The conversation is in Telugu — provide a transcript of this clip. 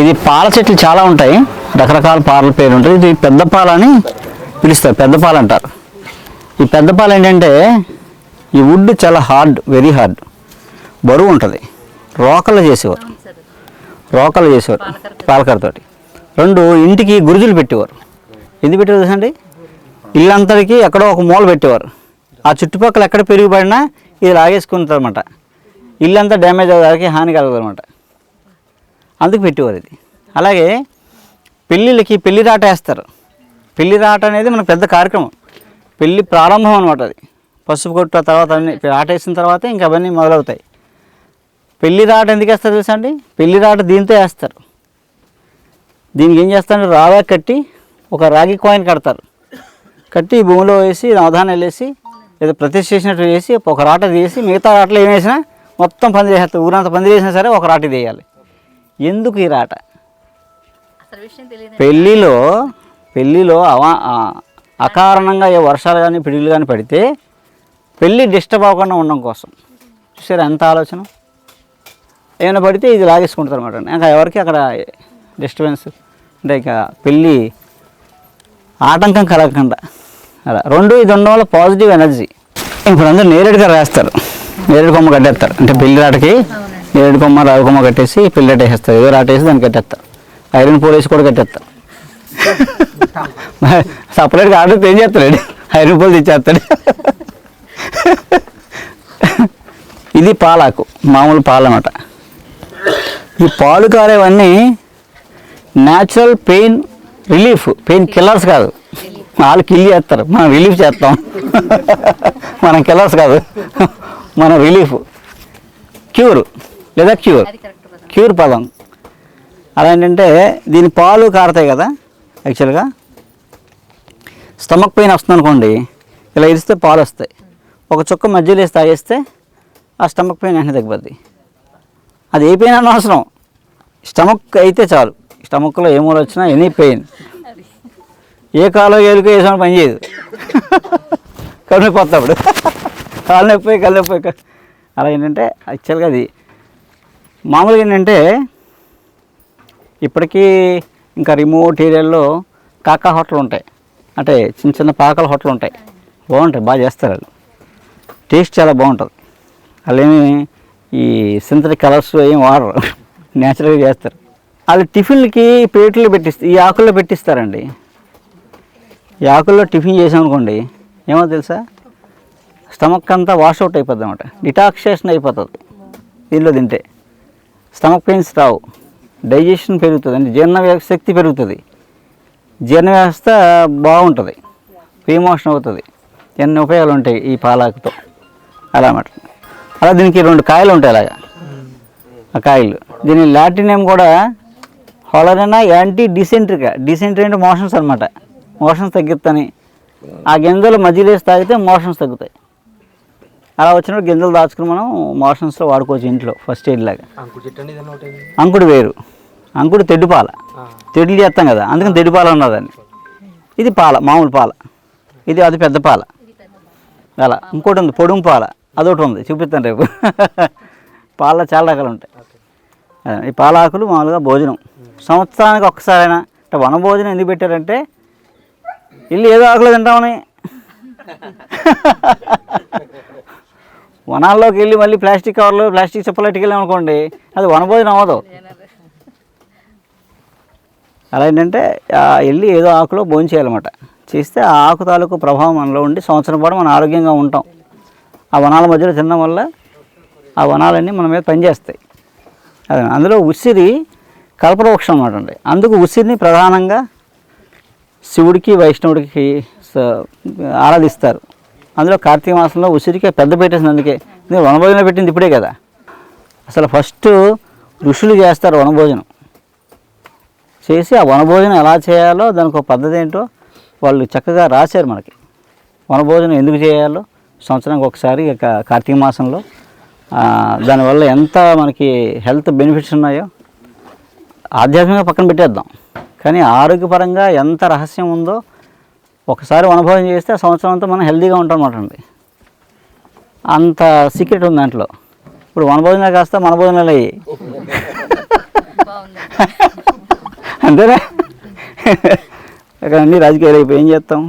ఇది పాల చెట్లు చాలా ఉంటాయి. రకరకాల పాల పేరు ఉంటుంది. ఇది పెద్ద పాల అని పిలుస్తారు. పెద్ద పాలు అంటారు ఈ పెద్ద పాలు ఏంటంటే ఈ వుడ్ చాలా హార్డ్ వెరీ హార్డ్ బరువు ఉంటుంది. రోకలు చేసేవారు. రోకలు చేసేవారు. పాలకరతోటి రెండు ఇంటికి గురుజులు పెట్టేవారు. ఎందుకు పెట్టేవారు తెలుసా అండి? ఇల్లంతటికి ఎక్కడో ఒక మూల పెట్టేవారు. ఆ చుట్టుపక్కల ఎక్కడ పెరిగిపడినా ఇది లాగేసుకుంటారు అనమాట ఇల్లంతా డ్యామేజ్ అవ్వడానికి హాని కలగదు అనమాట అందుకు పెట్టేవారు ఇది. అలాగే పెళ్ళిళ్ళకి పెళ్ళి రాట వేస్తారు. పెళ్ళి రాట అనేది మనకు పెద్ద కార్యక్రమం. పెళ్ళి ప్రారంభం అనమాట అది. పసుపు కొట్టు తర్వాత అన్ని రాట వేసిన తర్వాత ఇంకా అవన్నీ మొదలవుతాయి. పెళ్ళి రాట ఎందుకు వేస్తారు తెలుసా అండి? పెళ్ళి రాట దీంతో వేస్తారు. దీనికి ఏం చేస్తారంటే రావా కట్టి ఒక రాగి కాయిన్ కడతారు. కట్టి భూమిలో వేసి అవధానం వెళ్ళేసి ఏదో ప్రతిష్ఠ చేసినట్టు చేసి ఒక రాట తీసి మిగతా రాటలు ఏం వేసినా మొత్తం పంది వేస్తారు ఊరంతా పంది వేసినా సరే ఒక రాట తీయాలి ఎందుకు ఈ రాట? పెళ్ళిలో పెళ్ళిలో అవా అకారణంగా ఏ వర్షాలు కానీ పిడుగులు కానీ పడితే పెళ్ళి డిస్టర్బ్ అవ్వకుండా ఉండడం కోసం. చూసారా ఎంత ఆలోచన? ఏమైనా పడితే ఇది లాగేసుకుంటారు అనమాట ఇంకా ఎవరికి అక్కడ డిస్టర్బెన్స్? అంటే ఇక పెళ్ళి ఆటంకం కలగకుండా. అలా. రెండు ఇది ఉండడం వల్ల పాజిటివ్ ఎనర్జీ. ఇప్పుడు అందరూ నేరేడుగా రాస్తారు. నేరేడు కొమ్మ కట్టేస్తారు. అంటే పెళ్ళి రాటకి నేరేడు కొమ్మ రావి కొమ్మ కట్టేసి పెళ్ళి రాట వేస్తారు ఏదో రాట వేసి దాన్ని కట్టేస్తారు ఐరన్ పోల్ వేసి కూడా కట్టేస్తారు సపరేట్గా ఆర్డర్ ఏం చేస్తాడు? ఐరన్ పోల్ తెచ్చేస్తాడు. ఇది పాలాకు మామూలు పాలు అన్నమాట ఈ పాలు కారేవన్నీ natural pain relief pain killers కాదు. వాళ్ళు కిల్ చేస్తారు. మనం రిలీఫ్ చేస్తాం. మనం కిల్లర్స్ కాదు. మనం రిలీఫ్ క్యూర్ లేదా క్యూర్? క్యూర్ పదం. అలా ఏంటంటే దీని పాలు కారుతాయి కదా యాక్చువల్గా. స్టమక్ పెయిన్ వస్తుంది అనుకోండి ఇలా ఇరిస్తే పాలు వస్తాయి. ఒక చుక్క మధ్యలో వేసి తాగేస్తే ఆ స్టమక్ పెయిన్ వెంటనే తగ్గిపోద్ది. అది ఏ పెయిన్ అన్న అవసరం. స్టమక్ అయితే చాలు. స్టమక్లో ఏ మూల వచ్చినా ఎనీ పెయిన్. ఏ కాలో ఏలుకో వేసిన పని చేయదు. కళ్ళు నొప్పి వస్తాడు కాలు నొప్పి కళ్ళు నొప్పి. అలా ఏంటంటే యాక్చువల్గా అది మామూలుగా ఏంటంటే ఇప్పటికీ ఇంకా రిమోట్ ఏరియాల్లో కాకా హోటల్ ఉంటాయి. అంటే చిన్న చిన్న పాకల హోటల్ ఉంటాయి. బాగుంటాయి బాగా చేస్తారు వాళ్ళు టేస్ట్ చాలా బాగుంటుంది. వాళ్ళు ఈ సింథటిక్ కలర్స్ ఏం వాడరు. న్యాచురల్గా చేస్తారు. వాళ్ళు టిఫిన్లకి ప్లేట్లు పెట్టిస్తారు ఈ ఆకుల్లో పెట్టిస్తారండి. ఈ ఆకుల్లో టిఫిన్ చేసామనుకోండి ఏమో తెలుసా? స్టమక్ అంతా వాష్ అవుట్ అయిపోద్ది అనమాట డిటాక్సేషన్ అయిపోతుంది. దీనిలో తింటే. స్టమక్ పెయిన్స్ రావు. డైజెషన్ పెరుగుతుంది అంటే జీర్ణ శక్తి పెరుగుతుంది. జీర్ణ వ్యవస్థ బాగుంటుంది. ప్రీమోషన్ అవుతుంది. ఎన్ని ఉపయోగాలు ఉంటాయి ఈ పాలాకుతో? అలా అన్నమాట అలా దీనికి రెండు కాయలు ఉంటాయి అలాగా. ఆ కాయలు. దీని లాటినేం కూడా హోలరైనా యాంటీ డిసెంట్రికా. డిసెంట్రీ అంటే మోషన్స్ అనమాట మోషన్స్ తగ్గిస్తాని ఆ గింజలు మధ్యలో తాగితే మోషన్స్ తగ్గుతాయి. అలా వచ్చినప్పుడు గింజలు దాచుకుని మనం మోషన్స్లో వాడుకోవచ్చు ఇంట్లో ఫస్ట్ ఎయిడ్ లాగా. అంకుడు వేరు. అంకుడు తెడ్డుపాల తెడ్లు చేస్తాం కదా అందుకని తెడ్డుపాల ఉన్నదాన్ని ఇది పాల మామూలు పాల. ఇది అది పెద్ద పాల. అలా. ఇంకోటి ఉంది పొడుము పాల. అదొకటి ఉంది చూపిస్తాను రేపు. పాలలో చాలా రకాలు ఉంటాయి. ఈ పాల ఆకులు మామూలుగా భోజనం. సంవత్సరానికి ఒక్కసారైనా అంటే వన భోజనం ఎందుకు పెట్టారంటే ఇల్లు ఏదో ఆకులు తింటామని. వనాల్లోకి వెళ్ళి మళ్ళీ ప్లాస్టిక్ కవర్లు ప్లాస్టిక్ చెప్పులు అట్టుకెళ్ళాం అనుకోండి అది వనభోజనం అవ్వదు. అలా ఏంటంటే వెళ్ళి ఏదో ఆకులో భోజనం చేయాలన్నమాట. చేస్తే ఆ ఆకు తాలూకు ప్రభావం మనలో ఉండి సంవత్సరం పాటు మనం ఆరోగ్యంగా ఉంటాం. ఆ వనాల మధ్యలో తినడం వల్ల ఆ వనాలన్నీ మన మీద పనిచేస్తాయి. అదే అందులో ఉసిరి కల్పవృక్షం అన్నమాట అండి. అందుకు ఉసిరిని ప్రధానంగా శివుడికి వైష్ణవుడికి ఆరాధిస్తారు. అందులో కార్తీక మాసంలో ఉసిరికే పెద్ద పెట్టేసింది అందుకే. నేను వనభోజనం పెట్టింది ఇప్పుడే కదా. అసలు ఫస్ట్ ఋషులు చేస్తారు వనభోజనం. చేసి ఆ వనభోజనం ఎలా చేయాలో దానికి ఒక పద్ధతి ఏంటో వాళ్ళు చక్కగా రాశారు మనకి. వనభోజనం ఎందుకు చేయాలో సంవత్సరానికి ఒకసారి ఇక కార్తీక మాసంలో. దానివల్ల ఎంత మనకి హెల్త్ బెనిఫిట్స్ ఉన్నాయో ఆధ్యాత్మికంగా పక్కన పెట్టేద్దాం. కానీ ఆరోగ్యపరంగా ఎంత రహస్యం ఉందో ఒకసారి అనుభవం చేస్తే సంవత్సరం అంతా మనం హెల్తీగా ఉంటాం అండి. అంత సీక్రెట్ ఉంది దాంట్లో. ఇప్పుడు వనభోజనాలు కాస్త మన భోజనాలు అయ్యి అంతేనా? అక్కడ అన్ని రాజకీయాలు అయిపోయి ఏం చేస్తాం?